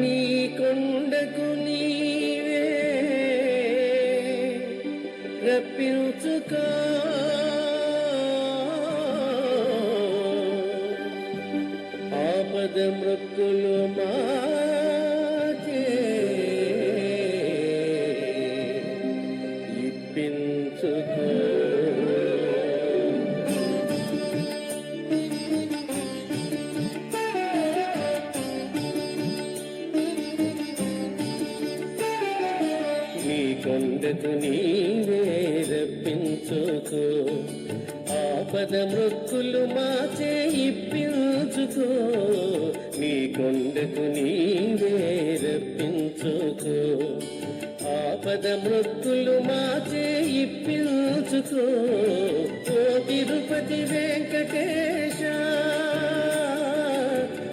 నీ కొండకు నీవే రప్పించుకో. ఆపద మృక్కులు మాచే నీవే రప్పించుకో. ఆపద మృక్కులు మాచే ఇప్పించుకో. నీ కొండకు నీవే రప్పించుకో. ఆపద మృక్కులు మాచే ఇప్పించుకో. ఓ తిరుపతి వెంకటేశ.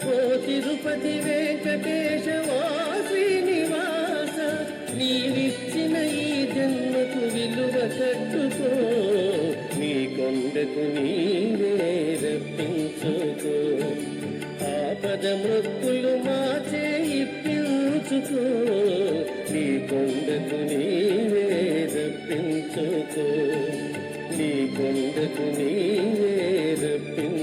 ఓ తిరుపతి వెంకటేశ కొండకు నీవే రప్పించుకో. ఆపద మృక్కులు మాచే ఇప్పించుకో. నీ కొండకు నీవే రప్పించుకో. నీ కొండకు నీవే రప్పించుకో.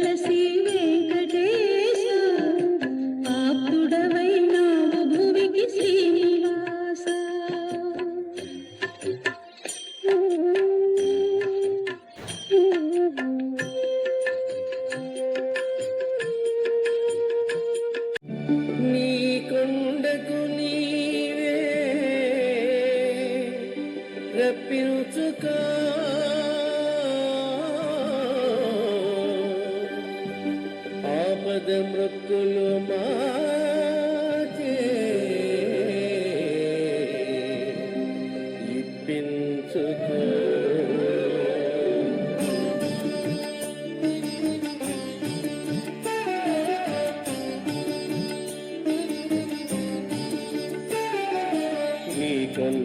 రప్పించుకో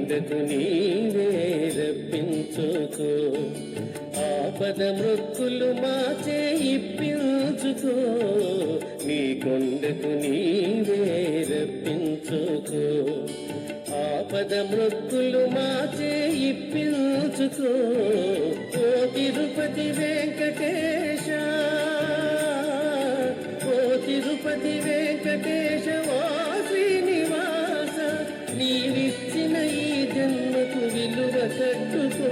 కొండకు నీవే రప్పించుకో. ఆపద మృక్కులు మాచే ఇప్పించుకో. నీ కొండకు నీవే రప్పించుకో. ఆపద మృక్కులు మాచే ఇప్పించుకో. ఓ తిరుపతి వెంకటేశ. ఓ తిరుపతి వెంకటేశ జన్మకు విలువ కట్టుకో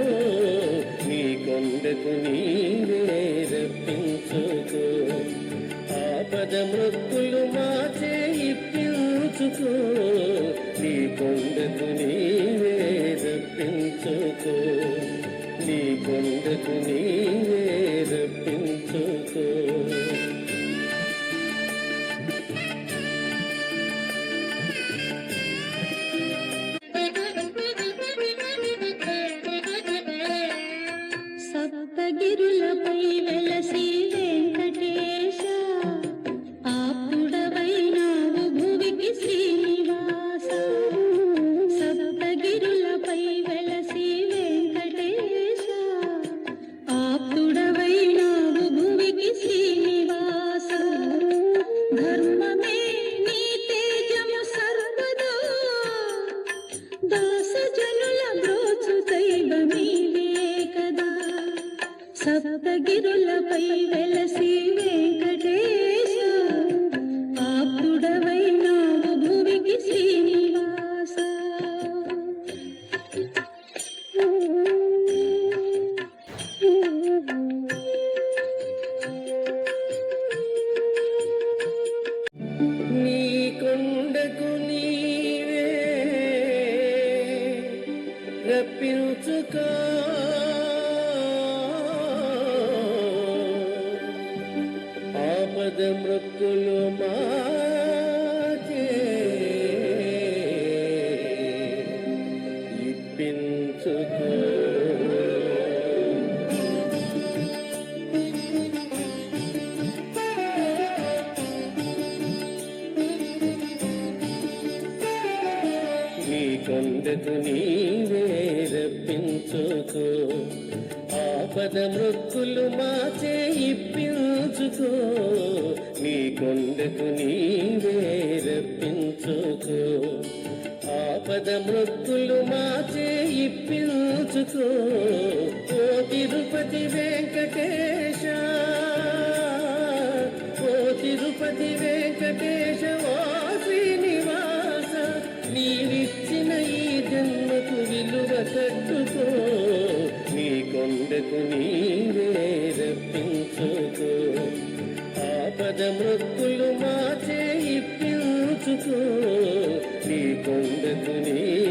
నీ కొండకు నీవే రప్పించుకో ఆపద మృక్కులు మాచే ఇప్పించుకో. నీ కొండకు నీవే రప్పించుకో? నీ కొండకు నీవే సప్తగిరులపై వెలసి వెంకటేశ ఆప్తుడవైనావు భువికి శ్రీనివాస. సప్తగిరులపై వెలసి వెంకటేశ ఆప్తుడవైనావు భువికి శ్రీనివాస. ధర్మమే నీ తేజము సర్వదా. దాస సప్తగిరులపై వెలసి వెంకటేశ పదమృక్కులు మాచే ఇప్పించుకో. నీ కొండకు నీవే రప్పించుకో. ఆపద మృక్కులు మాచే ఇప్పించుకో నీ కొండకు నీవే రప్పించుకో. ఆపద మృక్కులు మాచే ఇప్పించుకో ఓ తిరుపతి వెంకటేశ. నీ కొండకు నీవే రప్పించుకో. ఆపద మృక్కులు మాచే ఇప్పించుకు. నీ కొండకు నీ